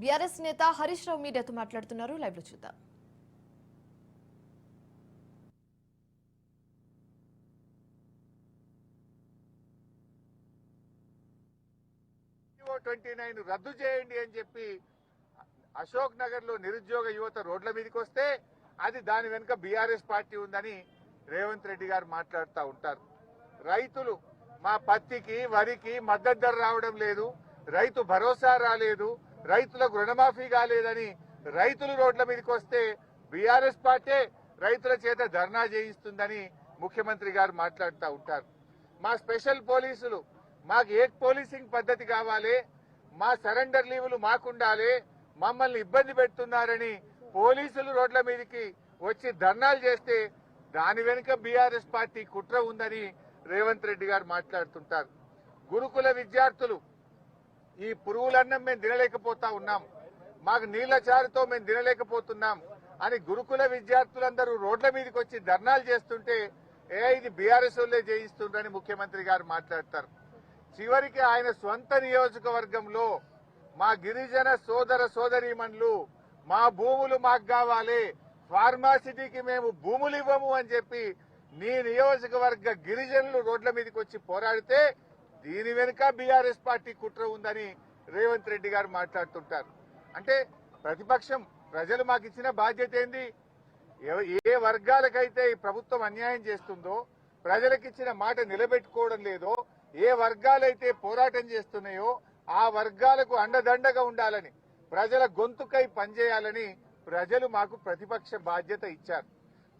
BRS నేత హరీష్ రావు మీడియాతో మాట్లాడుతున్నారు. లైవ్లో చూద్దాం. ట్వంటీ నైన్ రద్దు చేయండి అని చెప్పి అశోక్ నగర్లో నిరుద్యోగ యువత రోడ్ల మీదకి వస్తే అది దాని వెనుక బీఆర్ఎస్ పార్టీ ఉందని రేవంత్ రెడ్డి గారు మాట్లాడుతూ ఉంటారు. రైతులు మా పత్తికి వరికి మద్దతు ధర రావడం లేదు. రైతు భరోసా రాలేదు. రైతులకు రుణమాఫీ కాలేదని రైతులు రోడ్ల మీదకి వస్తే బీఆర్ఎస్ పార్టీ రైతుల చేత ధర్నా చేయిస్తుందని ముఖ్యమంత్రి గారు మాట్లాడుతూ ఉంటారు. మా స్పెషల్ పోలీసులు మాకు ఏ పోలీసింగ్ పద్ధతి కావాలి మా సరెండర్ లీవులు మాకుండాలి మమ్మల్ని ఇబ్బంది పెడుతున్నారని పోలీసులు రోడ్ల మీదకి వచ్చి ధర్నాలు చేస్తే దాని వెనుక బీఆర్ఎస్ పార్టీ కుట్ర ఉందని రేవంత్ రెడ్డి గారు మాట్లాడుతుంటారు. గురుకుల విద్యార్థులు ఈ పురుగులన్నం మేము తినలేకపోతా ఉన్నాం. మాకు నీళ్ళ చారుతో మేము తినలేకపోతున్నాం అని గురుకుల విద్యార్థులందరూ రోడ్ల మీదకి వచ్చి ధర్నాలు చేస్తుంటే ఏ ఇది బీఆర్ఎస్ వాళ్ళే చేయిస్తుండ్రని ముఖ్యమంత్రి గారు మాట్లాడతారు. చివరికి ఆయన స్వంత నియోజకవర్గంలో మా గిరిజన సోదర సోదరీమణులు మా భూములు మాకు కావాలి ఫార్మాసిటీకి మేము భూములు ఇవ్వము అని చెప్పి నీ నియోజకవర్గ గిరిజనులు రోడ్ల మీదకి వచ్చి పోరాడితే దీని వెనుక బీఆర్ఎస్ పార్టీ కుట్ర ఉందని రేవంత్ రెడ్డి గారు మాట్లాడుతుంటారు. అంటే ప్రతిపక్షం ప్రజలు మాకు ఇచ్చిన బాధ్యత ఏంది? ఏ వర్గాలకైతే ఈ ప్రభుత్వం అన్యాయం చేస్తుందో ప్రజలకిచ్చిన మాట నిలబెట్టుకోవడం లేదో ఏ వర్గాలైతే పోరాటం చేస్తున్నాయో ఆ వర్గాలకు అండదండగా ఉండాలని ప్రజల గొంతుకై పనిచేయాలని ప్రజలు మాకు ప్రతిపక్ష బాధ్యత ఇచ్చారు.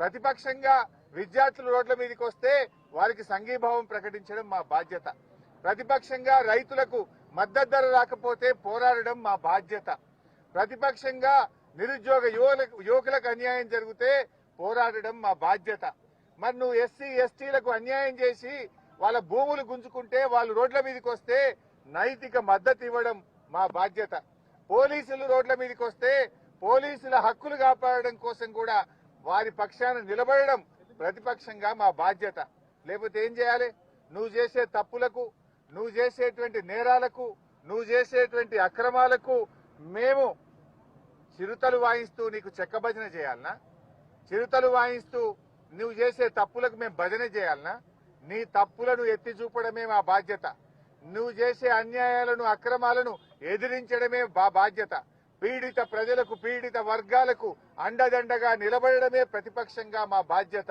ప్రతిపక్షంగా విద్యార్థులు రోడ్ల మీదకి వస్తే వారికి సంఘీభావం ప్రకటించడం మా బాధ్యత. ప్రతిపక్షంగా రైతులకు మద్దతు ధర రాకపోతే పోరాడడం మా బాధ్యత. ప్రతిపక్షంగా నిరుద్యోగ యువలకు యువకులకు అన్యాయం జరిగితే పోరాడడం మా బాధ్యత. మరి నువ్వు ఎస్సీ ఎస్టీలకు అన్యాయం చేసి వాళ్ళ భూములు గుంజుకుంటే వాళ్ళు రోడ్ల మీదకి వస్తే నైతిక మద్దతు ఇవ్వడం మా బాధ్యత. పోలీసులు రోడ్ల మీదకి వస్తే పోలీసుల హక్కులు కాపాడడం కోసం కూడా వారి పక్షాన నిలబడడం ప్రతిపక్షంగా మా బాధ్యత. లేకపోతే ఏం చేయాలి? నువ్వు చేసే తప్పులకు నువ్వు చేసేటువంటి నేరాలకు నువ్వు చేసేటువంటి అక్రమాలకు మేము చిరుతలు వాయిస్తూ నీకు చెక్క భజన చేయాలనా? చిరుతలు వాయిస్తూ నువ్వు చేసే తప్పులకు మేము భజన చేయాలనా? నీ తప్పులను ఎత్తి చూపడమే మా బాధ్యత. నువ్వు చేసే అన్యాయాలను అక్రమాలను ఎదిరించడమే మా బాధ్యత. పీడిత ప్రజలకు పీడిత వర్గాలకు అండదండగా నిలబడడమే ప్రతిపక్షంగా మా బాధ్యత.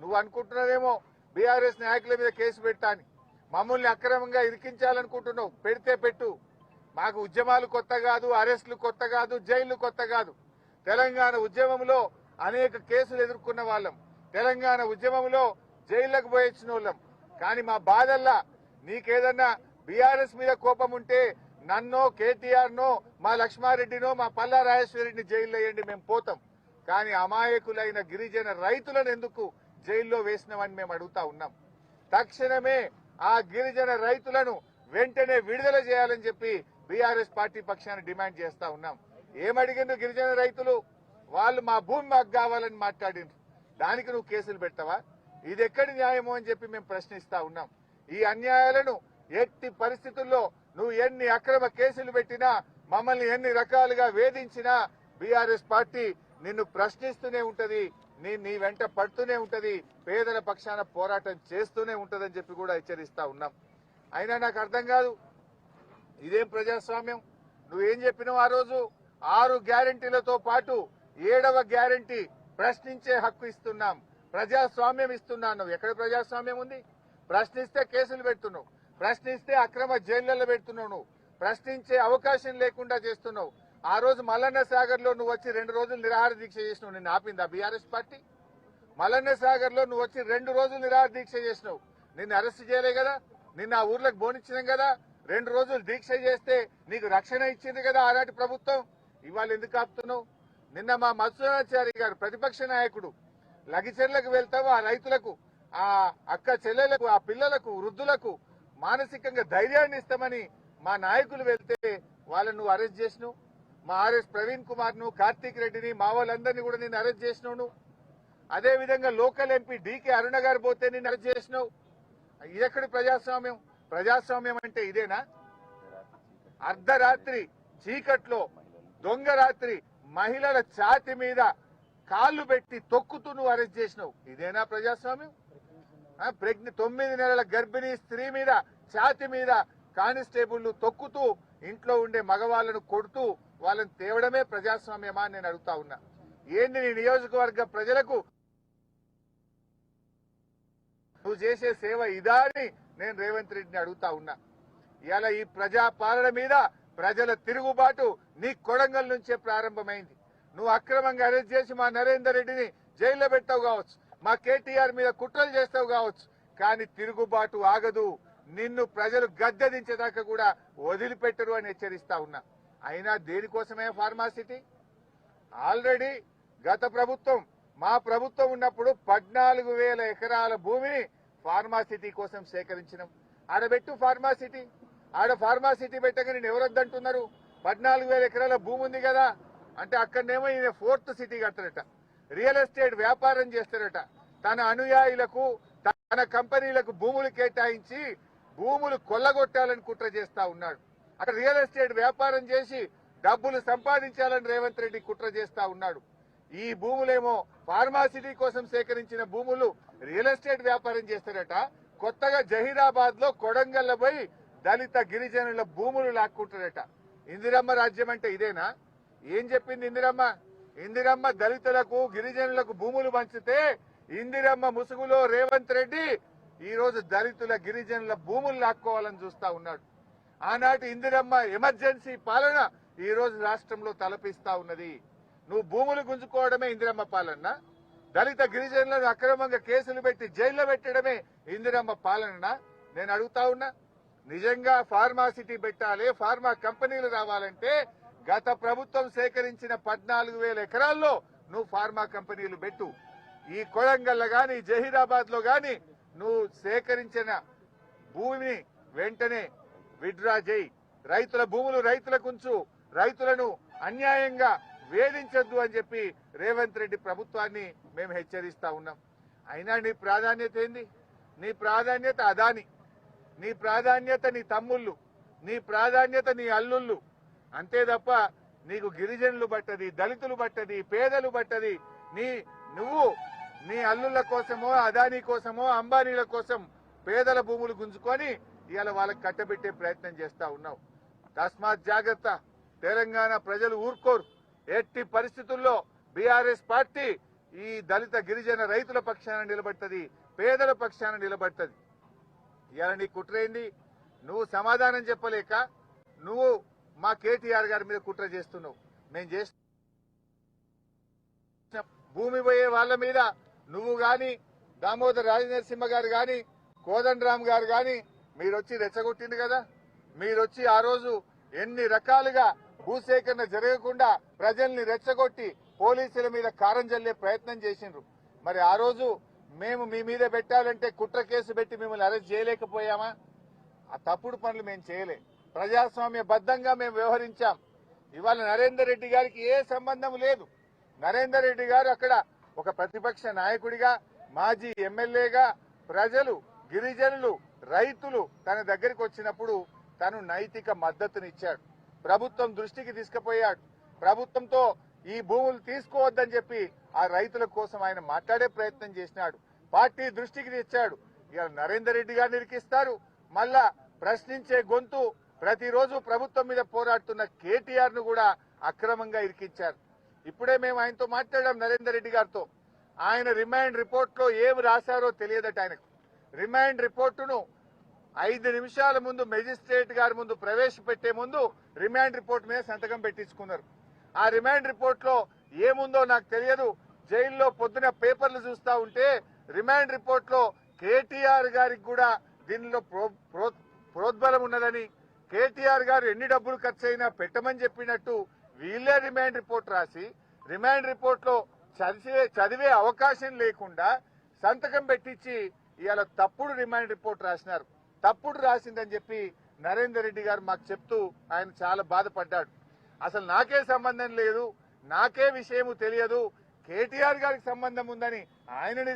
నువ్వు అనుకుంటున్నావేమో బీఆర్ఎస్ నాయకుల మీద కేసు పెట్టాను. మమ్మల్ని అక్రమంగా ఇరికించాలనుకుంటున్నావు. పెడితే పెట్టు. మాకు ఉద్యమాలు కొత్త కాదు అరెస్టులు కొత్త కాదు జైళ్ళు కొత్త కాదు. తెలంగాణ ఉద్యమంలో అనేక కేసులు ఎదుర్కొన్న వాళ్ళం. తెలంగాణ ఉద్యమంలో జైళ్ళకు పోయొచ్చిన వాళ్ళం కానీ మా బాధల్లా నీకేదన్నా బీఆర్ఎస్ మీద కోపం ఉంటే నన్నో కేటీఆర్ నో మా లక్ష్మారెడ్డినో మా పల్లా రాజేశ్వరరెడ్డిని జైల్లో వేయండి మేము పోతాం. కానీ అమాయకులైన గిరిజన రైతులను ఎందుకు జైల్లో వేసినామని మేము అడుగుతా ఉన్నాం. తక్షణమే ఆ గిరిజన రైతులను వెంటనే విడుదల చేయాలని చెప్పి బీఆర్ఎస్ పార్టీ పక్షాన్ని డిమాండ్ చేస్తా ఉన్నాం. ఏమడిగిండ్రు గిరిజన రైతులు? వాళ్ళు మా భూమి మాకు కావాలని మాట్లాడిండ్రు. దానికి నువ్వు కేసులు పెడతావా? ఇది ఎక్కడి న్యాయము అని చెప్పి మేము ప్రశ్నిస్తా ఉన్నాం. ఈ అన్యాయాలను ఎట్టి పరిస్థితుల్లో నువ్వు ఎన్ని అక్రమ కేసులు పెట్టినా మమ్మల్ని ఎన్ని రకాలుగా వేధించినా బీఆర్ఎస్ పార్టీ నిన్ను ప్రశ్నిస్తూనే ఉంటది. నీ నీ వెంట పడుతూనే ఉంటది పేదల పక్షాన పోరాటం చేస్తూనే ఉంటదని చెప్పి కూడా హెచ్చరిస్తా ఉన్నాం. అయినా నాకు అర్థం కాదు ఇదేం ప్రజాస్వామ్యం? నువ్వేం చెప్పినావు ఆ రోజు? ఆరు గ్యారంటీలతో పాటు ఏడవ గ్యారంటీ ప్రశ్నించే హక్కు ఇస్తున్నాం ప్రజాస్వామ్యం ఇస్తున్నాను. ఎక్కడ ప్రజాస్వామ్యం ఉంది? ప్రశ్నిస్తే కేసులు పెడుతున్నావు ప్రశ్నిస్తే అక్రమ జైళ్ళలో పెడుతున్నావు నువ్వు ప్రశ్నించే అవకాశం లేకుండా చేస్తున్నావు. ఆ రోజు మల్లన్న సాగర్లో నువ్వు వచ్చి రెండు రోజులు నిరాహార దీక్ష చేసినావు నిన్ను ఆపిందా బీఆర్ఎస్ పార్టీ. మల్లన్న సాగర్లో నువ్వు వచ్చి రెండు రోజులు నిరాహార దీక్ష చేసినావు. నిన్ను అరెస్ట్ చేయలే కదా నిన్న ఆ ఊర్లకు బోనిచ్చినాం కదా రెండు రోజులు దీక్ష చేస్తే నీకు రక్షణ ఇచ్చింది కదా ఆనాటి ప్రభుత్వం. ఇవాళ ఎందుకు ఆపుతున్నావు? నిన్న మా మత్స్యాచారి గారు ప్రతిపక్ష నాయకుడు లగిచెర్లకు వెళ్తావు ఆ రైతులకు ఆ అక్క చెల్లెలకు ఆ పిల్లలకు వృద్ధులకు మానసికంగా ధైర్యాన్ని ఇస్తామని మా నాయకులు వెళ్తే వాళ్ళను నువ్వు అరెస్ట్ చేసినావు. మా ఆర్ఎస్ ప్రవీణ్ కుమార్ను కార్తీక్ రెడ్డిని మా వాళ్ళందరినీ కూడా నేను అరెస్ట్ చేసినావు అదేవిధంగా అదే విధంగా లోకల్ ఎంపీ డీకే అరుణ గారు పోతే నేను అరెస్ట్ చేసినావు. ఇదెక్కడి ప్రజాస్వామ్యం? ప్రజాస్వామ్యం అంటే ఇదేనా? అర్ధరాత్రి చీకట్లో దొంగ రాత్రి మహిళల ఛాతి మీద కాళ్ళు పెట్టి తొక్కుతూ నువ్వు అరెస్ట్ చేసినావు. ఇదేనా ప్రజాస్వామ్యం? ప్రజ్ఞ తొమ్మిది నెలల గర్భిణీ స్త్రీ మీద ఛాతి మీద కానిస్టేబుల్ తొక్కుతూ ఇంట్లో ఉండే మగవాళ్ళను కొడుతూ వాళ్ళని తేవడమే ప్రజాస్వామ్యమా నేను అడుగుతా ఉన్నా. ఏంది నీ నియోజకవర్గ ప్రజలకు నువ్వు చేసే సేవ ఇదా అని నేను రేవంత్ రెడ్డిని అడుగుతా ఉన్నా. ఇలా ఈ ప్రజాపాలన మీద ప్రజల తిరుగుబాటు నీ కొడంగల్ నుంచే ప్రారంభమైంది. నువ్వు అక్రమంగా అరెస్ట్ చేసి మా నరేందర్ రెడ్డిని జైల్లో పెట్టావు కావచ్చు మా కేటీఆర్ మీద కుట్రలు చేస్తావు కావచ్చు కానీ తిరుగుబాటు ఆగదు. నిన్ను ప్రజలు గద్దెదించేదాకా కూడా వదిలిపెట్టరు అని హెచ్చరిస్తా ఉన్నా. అయినా దేనికోసమే ఫార్మాసిటీ? ఆల్రెడీ గత ప్రభుత్వం మా ప్రభుత్వం ఉన్నప్పుడు పద్నాలుగు వేల ఎకరాల భూమిని ఫార్మాసిటీ కోసం సేకరించినాం. ఆడబెట్టు ఫార్మాసిటీ. ఆడ ఫార్మాసిటీ పెట్టగా నేను ఎవరొద్దంటున్నారు? పద్నాలుగు వేల ఎకరాల భూమి ఉంది కదా? అంటే అక్కడనేమో ఈయన ఫోర్త్ సిటీ కడతారట రియల్ ఎస్టేట్ వ్యాపారం చేస్తారట. తన అనుయాయులకు తన కంపెనీలకు భూములు కేటాయించి భూములు కొల్లగొట్టాలని కుట్ర చేస్తా ఉన్నాడు. అక్కడ రియల్ ఎస్టేట్ వ్యాపారం చేసి డబ్బులు సంపాదించాలని రేవంత్ రెడ్డి కుట్ర చేస్తా ఉన్నాడు. ఈ భూములేమో ఫార్మాసిటీ కోసం సేకరించిన భూములు రియల్ ఎస్టేట్ వ్యాపారం చేస్తారట. కొత్తగా జహీరాబాద్లో కొడంగల్ పోయి దళిత గిరిజనుల భూములు లాక్కుంటారట. ఇందిరమ్మ రాజ్యం అంటే ఇదేనా? ఏం చెప్పింది ఇందిరమ్మ? ఇందిరమ్మ దళితులకు గిరిజనులకు భూములు పంచితే ఇందిరమ్మ ముసుగులో రేవంత్ రెడ్డి ఈ రోజు దళితుల గిరిజనుల భూములు లాక్కోవాలని చూస్తా ఉన్నాడు. ఆనాటి ఇందిరమ్మ ఎమర్జెన్సీ పాలన ఈ రోజు రాష్ట్రంలో తలపిస్తా ఉన్నది. నువ్వు భూములు గుంజుకోవడమే ఇందిరమ్మ పాలన. దళిత గిరిజనులను అక్రమంగా కేసులు పెట్టి జైల్లో పెట్టడమే ఇందిరమ్మ పాలన. నేను అడుగుతా ఉన్నా నిజంగా ఫార్మాసిటీ పెట్టాలి ఫార్మా కంపెనీలు రావాలంటే గత ప్రభుత్వం సేకరించిన పద్నాలుగు వేల ఎకరాల్లో నువ్వు ఫార్మా కంపెనీలు పెట్టు. ఈ కొడంగల్లో గాని జహీరాబాద్లో గాని నువ్వు సేకరించిన భూమిని వెంటనే విడ్రా చేయి. రైతుల భూములు రైతులకు ఉంచు రైతులను అన్యాయంగా వేధించొద్దు అని చెప్పి రేవంత్ రెడ్డి ప్రభుత్వాన్ని మేము హెచ్చరిస్తా ఉన్నాం. అయినా నీ ప్రాధాన్యత ఏంది? నీ ప్రాధాన్యత అదాని. నీ ప్రాధాన్యత నీ తమ్ముళ్ళు. నీ ప్రాధాన్యత నీ అల్లుళ్ళు. అంతే తప్ప నీకు గిరిజనులు పట్టది దళితులు పట్టది పేదలు పట్టది. నీ నువ్వు నీ అల్లుళ్ళ కోసమో అదానీ కోసమో అంబానీల కోసం పేదల భూములు గుంజుకొని ఇవాళ వాళ్ళకి కట్టబెట్టే ప్రయత్నం చేస్తా ఉన్నావు. తస్మాత్ జాగ్రత్త. తెలంగాణ ప్రజలు ఊరుకోరు. ఎట్టి పరిస్థితుల్లో బీఆర్ఎస్ పార్టీ ఈ దళిత గిరిజన రైతుల పక్షాన నిలబడుతుంది పేదల పక్షాన నిలబడుతుంది. ఇవాళ నీ కుట్రేంది నువ్వు సమాధానం చెప్పలేక నువ్వు మా కేటీఆర్ గారి మీద కుట్ర చేస్తున్నావు. మేము చేస్తున్న భూమి పోయే వాళ్ళ మీద నువ్వు గాని దామోదర్ రాజనరసింహ గారు గాని కోదండరామ్ గారు గాని మీరొచ్చి రెచ్చగొట్టింది కదా? మీరొచ్చి ఆ రోజు ఎన్ని రకాలుగా భూసేకరణ జరగకుండా ప్రజల్ని రెచ్చగొట్టి పోలీసుల మీద కారం జల్లే ప్రయత్నం చేసిండ్రు. మరి ఆ రోజు మేము మీ మీద పెట్టాలంటే కుట్ర కేసు పెట్టి మిమ్మల్ని అరెస్ట్ చేయలేకపోయామా? ఆ తప్పుడు పనులు మేము చేయలే. ప్రజాస్వామ్య బద్దంగా మేము వ్యవహరించాం. ఇవాళ నరేందర్ రెడ్డి గారికి ఏ సంబంధం లేదు. నరేందర్ రెడ్డి గారు అక్కడ ఒక ప్రతిపక్ష నాయకుడిగా మాజీ ఎమ్మెల్యేగా ప్రజలు గిరిజనులు రైతులు తన దగ్గరికి వచ్చినప్పుడు తను నైతిక మద్దతునిచ్చాడు. ప్రభుత్వం దృష్టికి తీసుకుపోయాడు. ప్రభుత్వంతో ఈ భూములు తీసుకోవద్దని చెప్పి ఆ రైతుల కోసం ఆయన మాట్లాడే ప్రయత్నం చేసినాడు. పార్టీ దృష్టికి తెచ్చాడు. ఇక నరేందర్ రెడ్డి గారిని ఇరికిస్తారు మళ్ళా ప్రశ్నించే గొంతు ప్రతిరోజు ప్రభుత్వం మీద పోరాడుతున్న కేటీఆర్ను కూడా అక్రమంగా ఇరికించారు. ఇప్పుడే మేము ఆయనతో మాట్లాడాం నరేందర్ రెడ్డి గారితో. ఆయన రిమైండ్ రిపోర్ట్లో ఏమి రాశారో తెలియదట ఆయనకు. రిమైండ్ రిపోర్టును ఐదు నిమిషాల ముందు మెజిస్ట్రేట్ గారి ముందు ప్రవేశపెట్టే ముందు రిమాండ్ రిపోర్ట్ మీద సంతకం పెట్టించుకున్నారు. ఆ రిమాండ్ రిపోర్ట్లో ఏముందో నాకు తెలియదు. జైల్లో పొద్దున పేపర్లు చూస్తా ఉంటే రిమాండ్ రిపోర్ట్లో కేటీఆర్ గారికి కూడా దీనిలో ప్రో- ప్రోద్బలం ఉన్నదని కేటీఆర్ గారు ఎన్ని డబ్బులు ఖర్చు అయినా పెట్టమని చెప్పినట్టు వీళ్ళే రిమాండ్ రిపోర్ట్ రాసి రిమాండ్ రిపోర్ట్లో చదివే చదివే అవకాశం లేకుండా సంతకం పెట్టించి ఇవాళ తప్పుడు రిమాండ్ రిపోర్ట్ రాసినారు. తప్పుడు రాసిందని చెప్పి నరేందర్ రెడ్డి గారు మాకు చెప్తూ ఆయన చాలా బాధపడ్డాడు. అసలు నాకే సంబంధం లేదు నాకే విషయము తెలియదు కేటీఆర్ గారికి సంబంధం ఉందని ఆయనని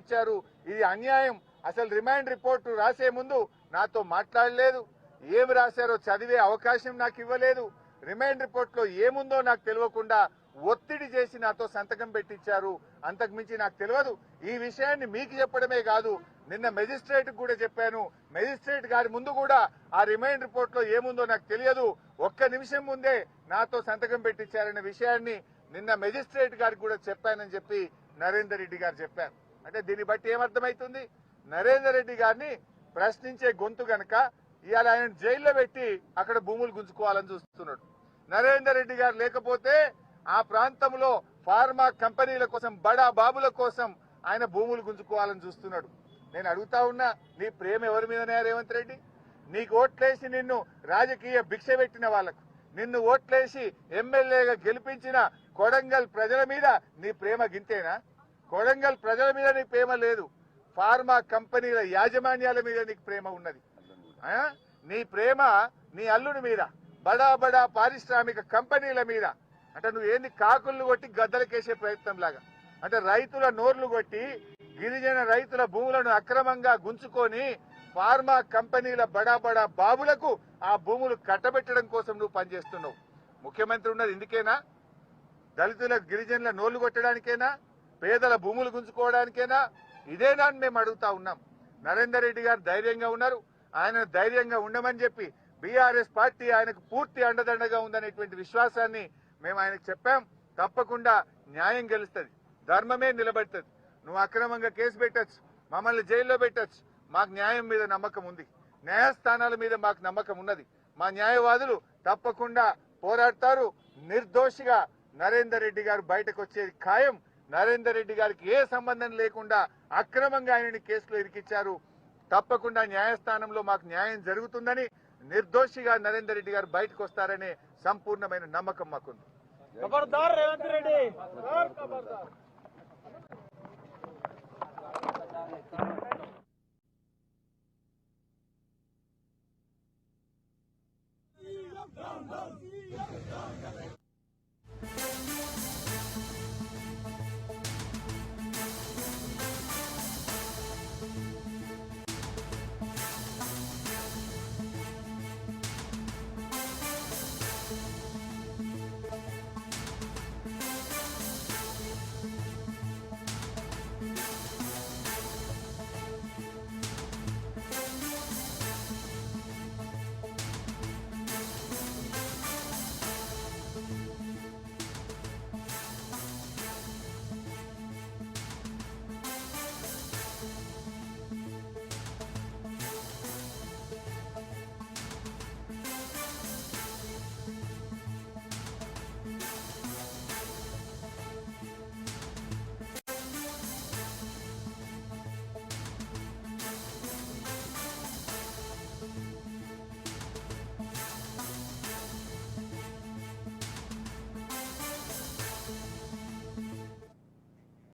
ఇచ్చారు. ఇది అన్యాయం. అసలు రిమాండ్ రిపోర్ట్ రాసే ముందు నాతో మాట్లాడలేదు. ఏమి రాశారో చదివే అవకాశం నాకు ఇవ్వలేదు. రిమైండ్ రిపోర్ట్లో ఏముందో నాకు తెలియకుండా ఒత్తిడి చేసి నాతో సంతకం పెట్టించారు. అంతకుమించి నాకు తెలియదు. ఈ విషయాన్ని మీకు చెప్పడమే కాదు నిన్న మెజిస్ట్రేట్ కూడా చెప్పాను. మెజిస్ట్రేట్ గారి ముందు కూడా ఆ రిమైండ్ రిపోర్ట్లో ఏముందో నాకు తెలియదు. ఒక్క నిమిషం ముందే నాతో సంతకం పెట్టించారనే విషయాన్ని నిన్న మెజిస్ట్రేట్ గారికి కూడా చెప్పానని చెప్పి నరేందర్ రెడ్డి గారు చెప్పారు. అంటే దీన్ని బట్టి ఏమర్థమవుతుంది నరేందర్ రెడ్డి గారిని ప్రశ్నించే గొంతు గనక ఇవాళ ఆయన జైల్లో పెట్టి అక్కడ భూములు గుంజుకోవాలని చూస్తున్నాడు. నరేందర్ రెడ్డి గారు లేకపోతే ఆ ప్రాంతంలో ఫార్మా కంపెనీల కోసం బడా బాబుల కోసం ఆయన భూములు గుంజుకోవాలని చూస్తున్నాడు. నేను అడుగుతా ఉన్నా నీ ప్రేమ ఎవరి మీదనే రేవంత్ రెడ్డి? నీకు ఓట్లేసి నిన్ను రాజకీయ భిక్ష పెట్టిన వాళ్ళకు నిన్ను ఓట్లేసి ఎమ్మెల్యేగా గెలిపించిన కొడంగల్ ప్రజల మీద నీ ప్రేమ గింతేనా? కొడంగల్ ప్రజల మీద నీ ప్రేమ లేదు ఫార్మా కంపెనీల యాజమాన్యాల మీద నీకు ప్రేమ ఉన్నది. నీ ప్రేమ నీ అల్లుడి మీద బడా బడా పారిశ్రామిక కంపెనీల మీద అంటే నువ్వు ఏంది కాకులు కొట్టి గద్దలకేసే ప్రయత్నం లాగా అంటే రైతుల నోర్లు కొట్టి గిరిజన రైతుల భూములను అక్రమంగా గుంచుకొని ఫార్మా కంపెనీల బడా బడా బాబులకు ఆ భూములు కట్టబెట్టడం కోసం నువ్వు పనిచేస్తున్నావు. ముఖ్యమంత్రి ఉన్నది ఇందుకేనా? దళితుల గిరిజనుల నోళ్ళు కొట్టడానికేనా? పేదల భూములు గుంజుకోవడానికేనా? ఇదేనా అని మేము అడుగుతా ఉన్నాం. నరేందర్ రెడ్డి గారు ధైర్యంగా ఉన్నారు. ఆయన ధైర్యంగా ఉండమని చెప్పి బీఆర్ఎస్ పార్టీ ఆయనకు పూర్తి అండదండగా ఉందనేటువంటి విశ్వాసాన్ని మేము ఆయనకు చెప్పాం తప్పకుండా న్యాయం గెలుస్తుంది. ధర్మమే నిలబెడుతుంది. నువ్వు అక్రమంగా కేసు పెట్టచ్చు మమ్మల్ని జైల్లో పెట్టచ్చు. మాకు న్యాయం మీద నమ్మకం ఉంది. న్యాయస్థానాల మీద మాకు నమ్మకం ఉన్నది. మా న్యాయవాదులు తప్పకుండా పోరాడతారు. నిర్దోషిగా నరేందర్ రెడ్డి గారు బయటకు వచ్చేది ఖాయం. నరేందర్ రెడ్డి గారికి ఏ సంబంధం లేకుండా అక్రమంగా ఆయనని కేసులో ఇరికిచ్చారు. తప్పకుండా న్యాయస్థానంలో మాకు న్యాయం జరుగుతుందని నిర్దోషిగా నరేందర్ రెడ్డి గారు బయటకు వస్తారనే సంపూర్ణమైన నమ్మకం మాకుంది. खबरदार रेवंत रेड्डी खबरदार।